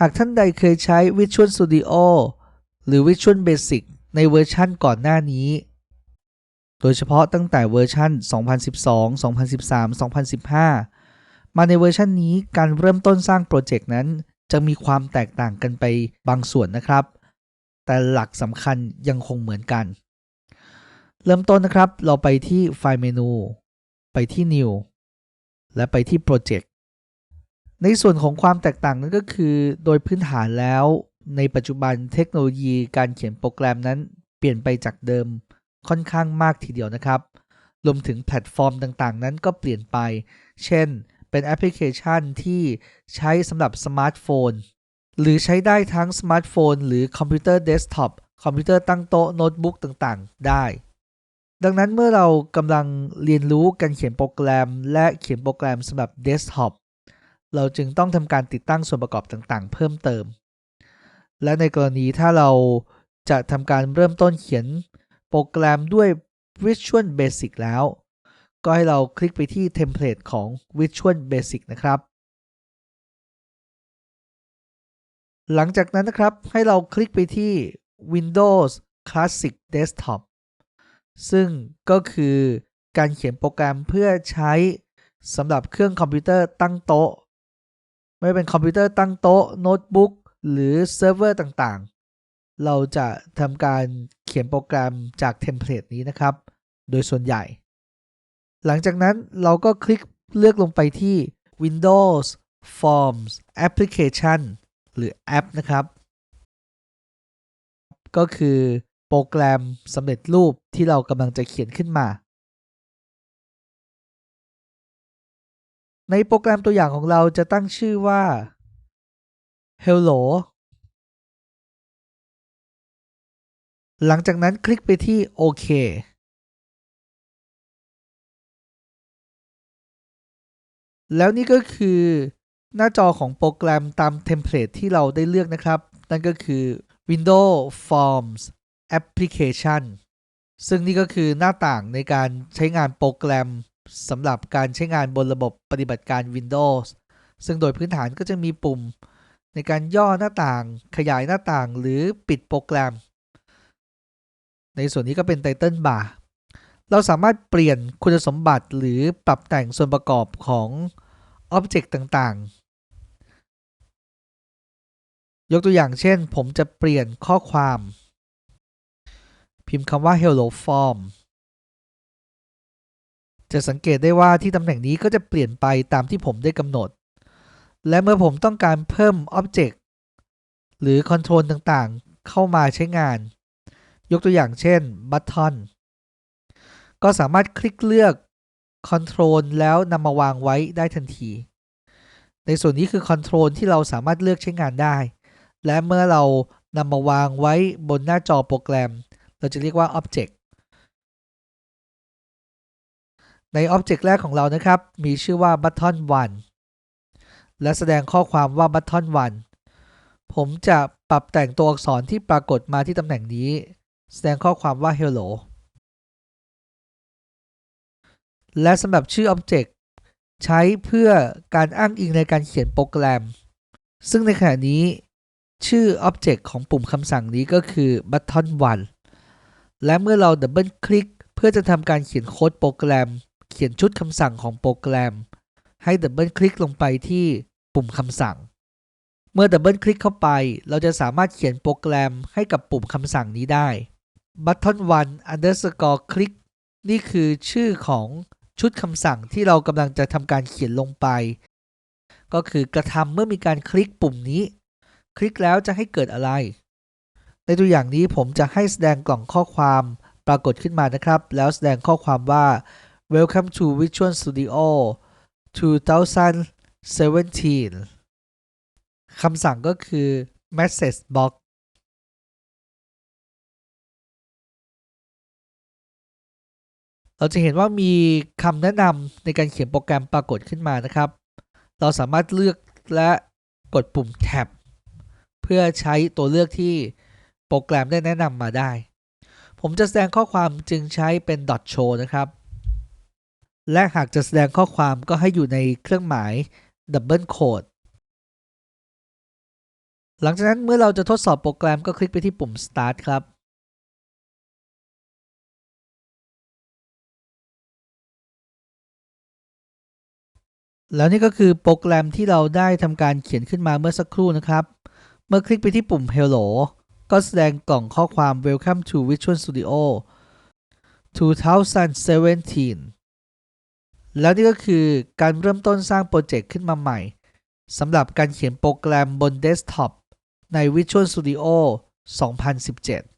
หากท่านใดเคยใช้ Visual Studio หรือ Visual Basic ในเวอร์ชั่นก่อนหน้านี้ โดยเฉพาะตั้งแต่เวอร์ชัน 2012 2013 2015 มาในเวอร์ชันนี้การเริ่มต้นสร้างโปรเจกต์นั้น จะมีความแตกต่างกันไปบางส่วนนะครับ แต่หลักสำคัญยังคงเหมือนกัน เริ่มต้นนะครับ เราไปที่ไฟล์เมนู ไปที่ New และไปที่ Project ในส่วนของความแตกต่างนั้นก็คือ โดยพื้นฐานแล้ว ในปัจจุบันเทคโนโลยีการเขียนโปรแกรมนั้น เปลี่ยนไปจากเดิมค่อนข้างมากทีเดียวนะครับ รวมถึงแพลตฟอร์มต่างๆ นั้นก็เปลี่ยนไป เช่น เป็นแอปพลิเคชันที่ใช้สำหรับสมาร์ทโฟน หรือใช้ได้ทั้งสมาร์ทโฟน หรือคอมพิวเตอร์เดสก์ท็อป คอมพิวเตอร์ตั้งโต๊ะโน้ตบุ๊กต่างๆ ได้ ดังนั้นเมื่อเรากำลังเรียนรู้การเขียนโปรแกรม และเขียนโปรแกรมสำหรับเดสก์ท็อป เราจึงต้องทำการติดตั้งส่วนประกอบต่างๆ เพิ่มเติม และในกรณีถ้าเราจะทำการเริ่มต้นเขียนโปรแกรมด้วย Visual Basic แล้ว ก็ให้เราคลิกไปที่เทมเพลตของ Visual Basic นะครับ หลังจากนั้นนะครับให้เราคลิกไปที่ Windows Classic Desktop ซึ่งก็คือการเขียนโปรแกรมเพื่อใช้สำหรับเครื่องคอมพิวเตอร์ตั้งโต๊ะ ไม่เป็นคอมพิวเตอร์ตั้งโต๊ะโน้ตบุ๊กหรือเซิร์ฟเวอร์ต่างๆ เราจะทำการเขียนโปรแกรมจากเทมเพลตนี้นะครับ โดยส่วนใหญ่ หลังจากนั้นเราก็คลิกเลือกลงไปที่ Windows Forms Application หรือแอปนะครับ ก็คือโปรแกรมสำเร็จรูปที่เรากำลังจะเขียนขึ้นมา ในโปรแกรมตัวอย่างของเราจะตั้งชื่อว่า Hello หลังจากนั้นคลิกไปที่โอเคแล้วนี่ก็คือหน้าจอของโปรแกรมตามเทมเพลตที่เราได้เลือกนะครับ นั่นก็คือ Windows Forms Application ซึ่งนี่ก็คือหน้าต่างในการใช้งานโปรแกรม สำหรับการใช้งานบนระบบปฏิบัติการ Windows ซึ่งโดยพื้นฐานก็จะมีปุ่ม ในการย่อหน้าต่าง ขยายหน้าต่างหรือปิดโปรแกรม ในส่วนนี้ก็เป็น Title Bar เราสามารถเปลี่ยนคุณสมบัติหรือปรับแต่งส่วนประกอบของ Object ต่างๆ ยกตัวอย่างเช่น ผมจะเปลี่ยนข้อความ พิมพ์คำว่า hello form จะสังเกตได้ว่าที่ตำแหน่งนี้ก็จะเปลี่ยนไปตามที่ผมได้กำหนด และเมื่อผมต้องการเพิ่ม Object หรือ Control ต่างๆ เข้ามาใช้งาน ยกตัวอย่างเช่น Button ก็สามารถคลิกเลือก Control แล้วนำมาวางไว้ได้ทันที ในส่วนนี้คือ Control ที่เราสามารถเลือกใช้งานได้ และเมื่อเรานำมาวางไว้บนหน้าจอโปรแกรม เราจะเรียกว่า Object ใน Object แรกของเรานะครับ มีชื่อว่า Button 1 และแสดงข้อความว่า Button 1 ผมจะปรับแต่งตัวอักษรที่ปรากฏมาที่ตำแหน่งนี้ แสดงข้อความว่า Hello และสำหรับชื่อ Object ใช้เพื่อการอ้างอิงในการเขียนโปรแกรม ซึ่งในขณะนี้ ชื่อ Object ของปุ่มคำสั่งนี้ก็คือ Button 1 และเมื่อเราดับเบิลคลิกเพื่อจะทำการเขียนโค้ดโปรแกรม ขียนชุดคำสั่งของโปรแกรม ให้ดับเบิลคลิกลงไปที่ปุ่มคำสั่ง เมื่อดับเบิลคลิกเข้าไป เราจะสามารถเขียนโปรแกรมให้กับปุ่มคำสั่งนี้ได้ Button 1 underscore click นี่คือชื่อของชุดคำสั่งที่เรากำลังจะทำการเขียนลงไป ก็คือกระทำเมื่อมีการคลิกปุ่มนี้ คลิกแล้วจะให้เกิดอะไร ในตัวอย่างนี้ผมจะให้แสดงกล่องข้อความปรากฏขึ้นมานะครับ แล้วแสดงข้อความว่า Welcome to Visual Studio 2017 คำสั่งก็คือ message box เราจะเห็นว่ามีคำแนะนำในการเขียนโปรแกรมปรากฏขึ้นมานะครับ เราสามารถเลือกและกดปุ่ม Tab เพื่อใช้ตัวเลือกที่โปรแกรมได้แนะนำมาได้ ผมจะแสดงข้อความจึงใช้เป็น dot show นะครับ และหากจะแสดงข้อความก็ให้อยู่ในเครื่องหมาย double quote หลังจากนั้นเมื่อเราจะทดสอบโปรแกรมก็คลิกไปที่ปุ่ม start ครับ แล้วนี่ก็คือโปรแกรมที่เราได้ทำการเขียนขึ้นมาเมื่อสักครู่นะครับ เมื่อคลิกไปที่ปุ่ม Hello ก็แสดงกล่องข้อความ Welcome to Visual Studio 2017 แล้วนี่ก็คือการเริ่มต้นสร้างโปรเจกต์ขึ้นมาใหม่สำหรับการเขียนโปรแกรมบนเดสก์ท็อปใน Visual Studio 2017